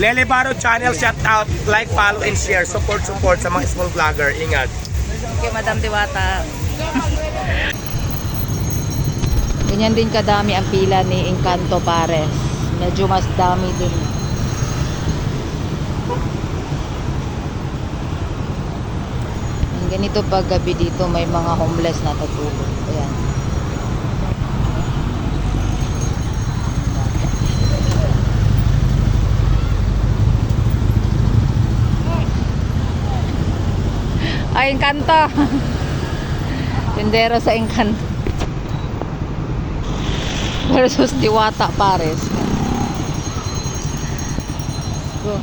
Lele Baro channel, shout out, like, follow, and share. Support, support sa mga small vlogger. Ingat. Kay Madam Diwata. Ganyan din kadami ang pila ni Encanto Pares. Medyo mas dami din. Ang ganito pag gabi dito may mga homeless na tutulog. Ayan. Ay, Encanto! Tendero sa Encanto. Versus Diwata Pares. Go.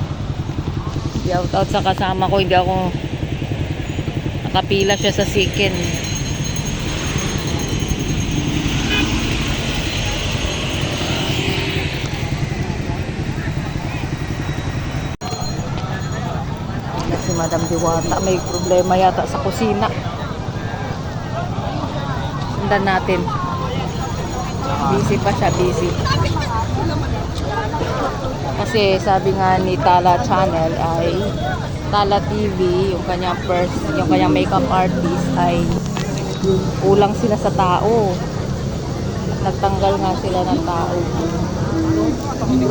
Shout out sa kasama ko. Hindi ako nakapila siya sa Sikin. Madam Diwata may problema yata sa kusina. Sundan natin. Busy pa siya, busy. Kasi sabi nga ni Tala Channel ay Tala TV, yung kanyang first, yung kanyang makeup artist ay kulang sila sa tao. Nagtanggal nga sila ng tao. Ay, medyo,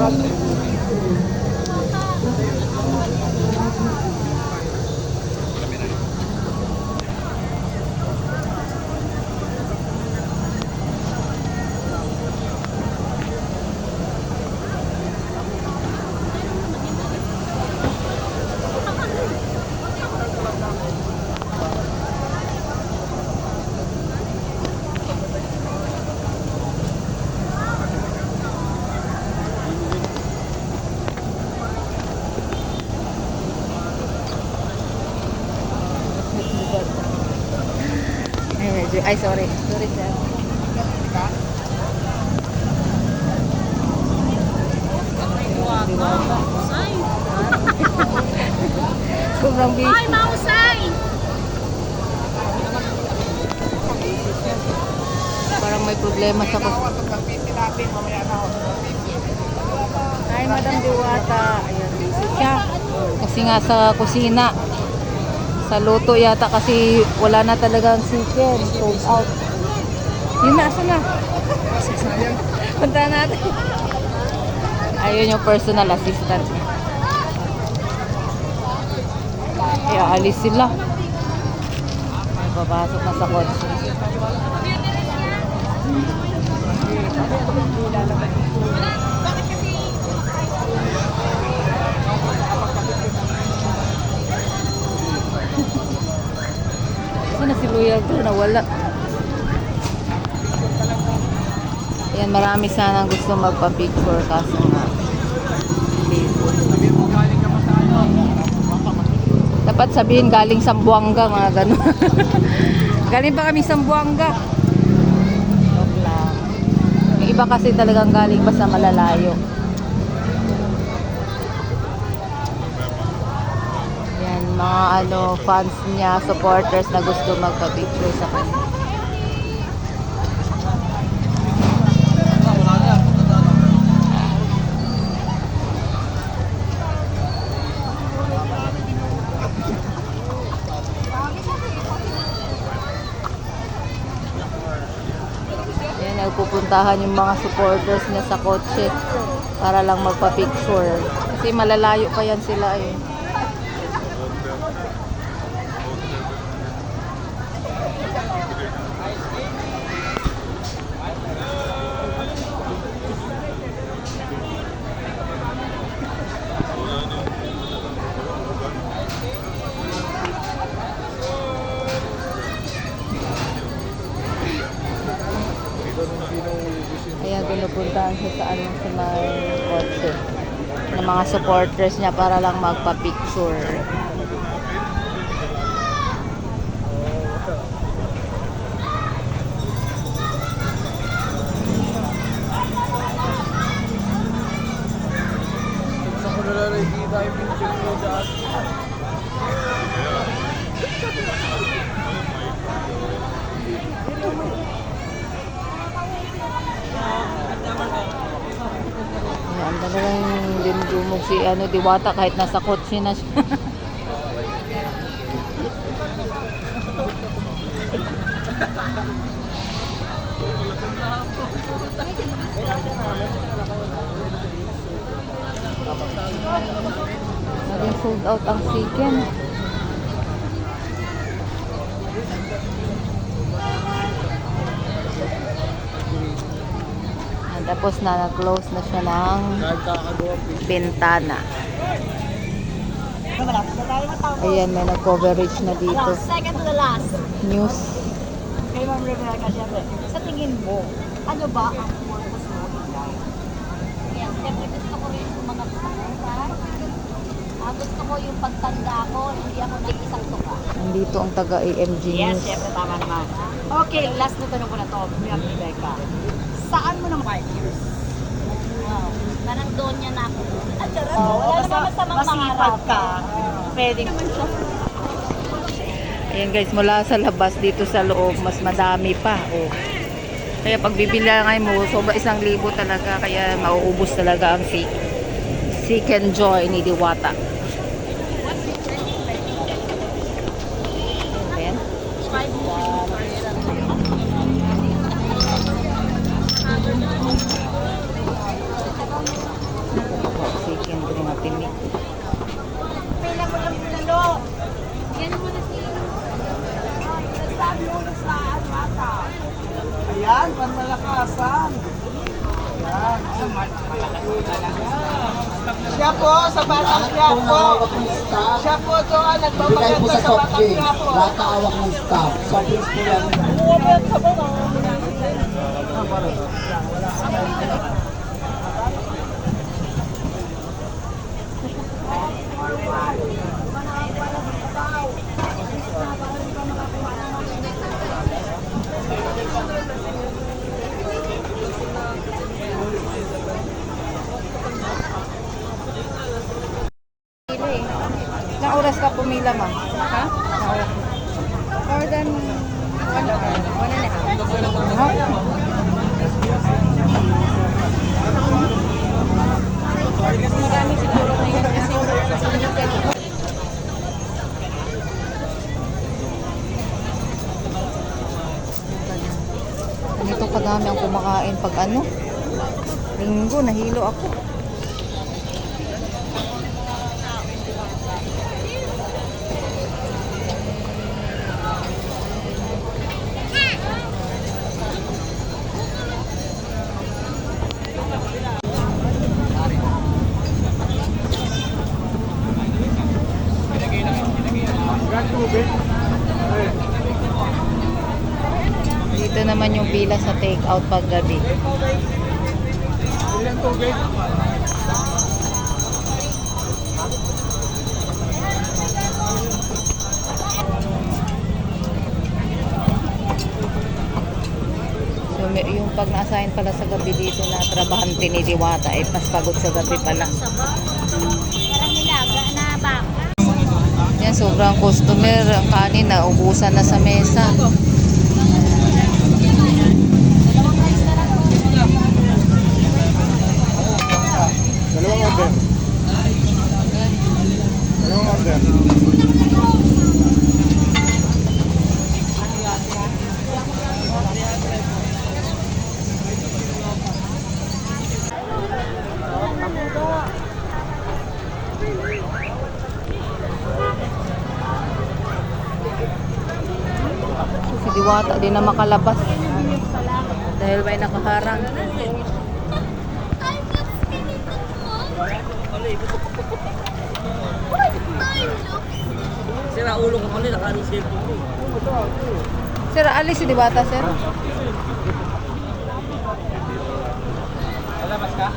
ay sorry. Sorry sir. Sobrang busy. Ay, mausay! Parang may problema sa kus... Ay, Madam Diwata. Ayan, busy siya. Kasi nga sa kusina. Sa luto yata kasi wala na talagang chicken. Sold out. Yun na, asa na? Punta natin. Ayun yung personal assistant niya. Kaya alis sila. Papasok na sa kotse. Saan na si Luya ko? Nawala. Ayan, marami sanang gusto magpa-picture kaso nga. Dapat sabihin galing Sambuanga, mga ganun. galing pa kami Sambuanga. Yung iba kasi talagang galing pa sa malalayo. Yan, mga ano, fans niya, supporters na gusto magpa-picture sa kanya. Yan, nagpupuntahan yung mga supporters niya sa kotse para lang magpa-picture. Kasi malalayo pa yan sila eh. Supporters niya para lang magpa-picture. Ano, Diwata kahit nasa kotse na siya. Naging sold out ang chicken. Tapos na nag-close na siya ng bintana. Ayan, may nag-coverage na dito. Second to the last. News. Kay Ma'am Rebecca, syempre, sa tingin mo, ano ba ang purpose mo in life? Yes, syempre gusto ko rin yung mga pangalan. Ah, gusto ko yung pagtanda ko, hindi ako nag-isang tuka. Nandito ang taga-AMG Yes, News. syempre, tama naman. Okay, last na tanong ko na to, Ma'am Rebecca. Saan mo ng 5 years? Wow, parang doon niya na ako. At oh, wala naman masamang pangarap ka. Pwede naman siya. Ayan guys, mula sa labas dito sa loob, mas madami pa. Oh. Kaya pag bibilangay mo, sobra isang libo talaga. Kaya mauubos talaga ang si Seek and Joy ni Diwata. Ayan. Seek and Joy na tinik. Pila mo lang pinalo. Yan mo na siya. Sabi mo na sa ata. Ayan, panmalakasan. Siya po, sa batang siya po. Siya po ang Bigay po nagpapaganda sa sa soft batang drink. siya po. Lahat na awak ng staff. Soft drinks po yan. Pila eh. Ilang oras ka pumila, ma'am? Ha? More than one hour. One and a half. Ha? Marami siguro ngayon kasi Ganito kadami ang kumakain pag ano. Linggo, nahilo ako. Dito naman yung pila sa take out pag gabi. Ilan tubig? So, yung pag na-assign pala sa gabi dito na trabahante ni Diwata, ay mas pagod sa gabi pala. Parang nilaga na baka. Yan, sobrang customer. Ang kanin na ubusan na sa mesa. Dalawang order. Dalawang order. Si Diwata di na makalabas. Dahil may nakaharang. Sira ulo ko kami, nakanisip ko. Sir, alis si Diwata, sir. Lalabas ka?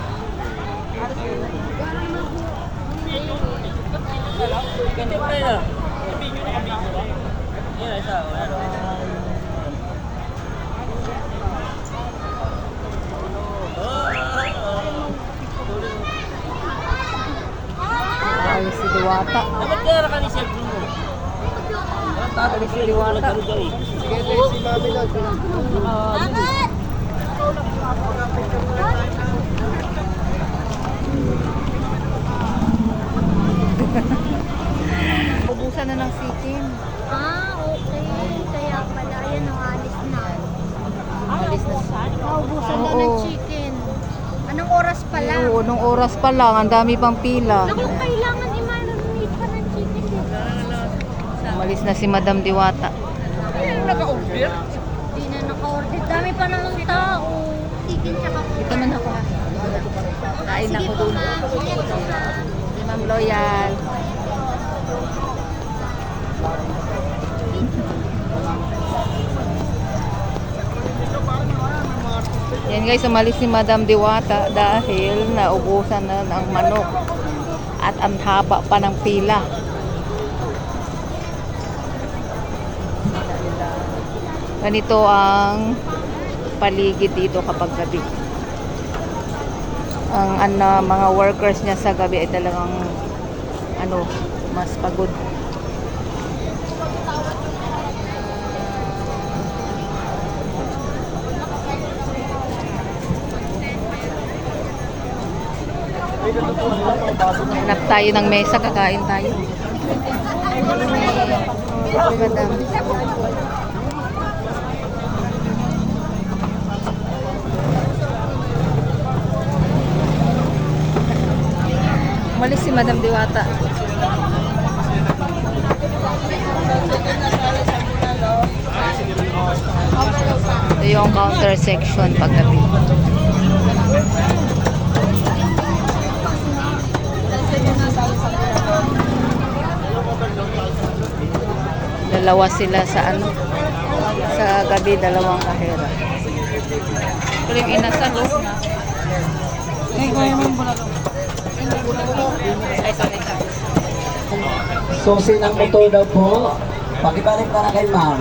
Ganyan pa na. Video na kami. Yan, isa. Wala. Alis si Diwata. Dapat kaya nakanisip mo. Alis si Diwata. Si Mami lang. Bakit? Ubusan na ng sikim. Ah, okay. Kaya pala, yan ang alis na. Alis na siya. Naubusan na ng chicken. Anong oras pa lang? Oo, nung oras pa lang, ang dami pang pila. Naku, i-marinate pa ng chicken. Umalis na si Madam Diwata. Hindi na naka-order. Dami pa naman tao. Chicken tsaka po. Ito man ako ha. Kain Sige ako po, dun. ma'am. Ingat po, ma'am. Si Ma'am Loyal. Yan guys, umalis si Madam Diwata dahil naubusan na ng manok at ang haba pa ng pila. Ganito ang paligid dito kapag gabi. Ang ano, mga workers niya sa gabi ay talagang ano, mas pagod. Hanap tayo ng mesa, kakain tayo. Ay, madam. Umalis si Madam Diwata. Ito yung counter section paggabi. Dalawa sila sa ano? Sa gabi, dalawang kahera. Pero yung inasal, oh. Ay, sorry, sorry. Susi ng motor daw po. Pakibalik na na kay ma'am.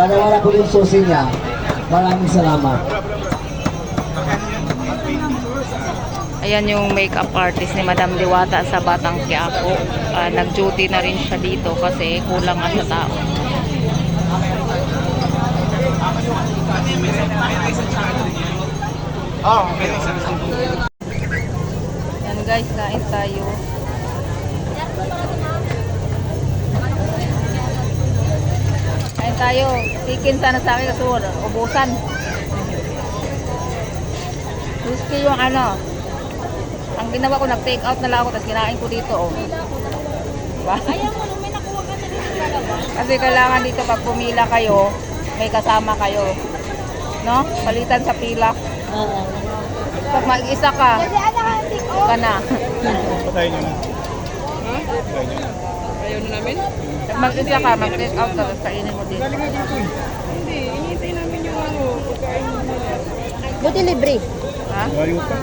Nawala po yung susi niya. Maraming salamat. Ayan yung makeup artist ni Madam Diwata sa Batang Quiapo. Ah, nag-duty na rin siya dito kasi kulang nga sa tao. Yan guys, kain tayo. Kain tayo. Chicken sana sa akin kasi wala, ubusan. Crispy yung ano. Ang ginawa ko, nag-take out na lang ako, tapos kinain ko dito, oh. Diba? Ayaw mo, may nakuha ka na dito. Kasi kailangan dito pag pumila kayo, may kasama kayo. No? Palitan sa pila. Oo. Pag mag-isa ka, Kasi ano ka, take off. ka na. Patayin nyo na. Pag mag-isa ka, mag-take out ka, tapos kainin mo dito. Buti libre. Ha? Layo pa.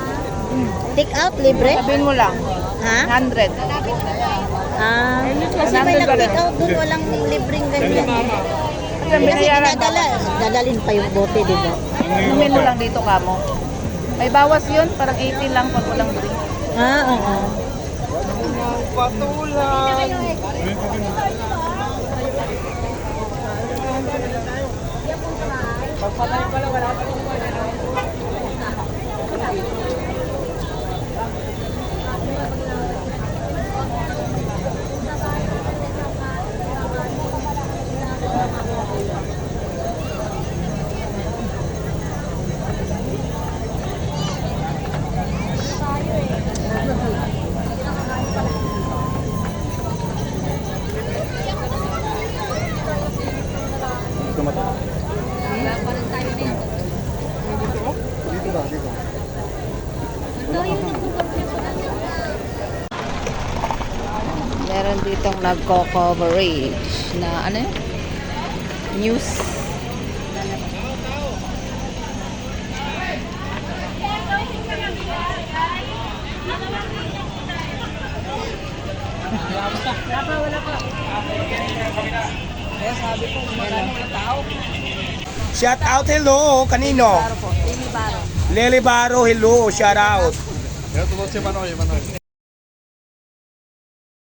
Take out, libre? Sabihin mo lang, Ha? 100. Ah. Kasi may nag-take out doon, walang libreng ganyan. Kasi dinadala, dadalhin pa yung bote, di ba? Inumin mo lang dito ka mo. May bawas yun, parang 80 lang pag walang drink. Ah, oo. Meron ditong nagko-coverage na ano yun? News. Shout out, hello. Kanino? Lily Baro, hello. Shout out.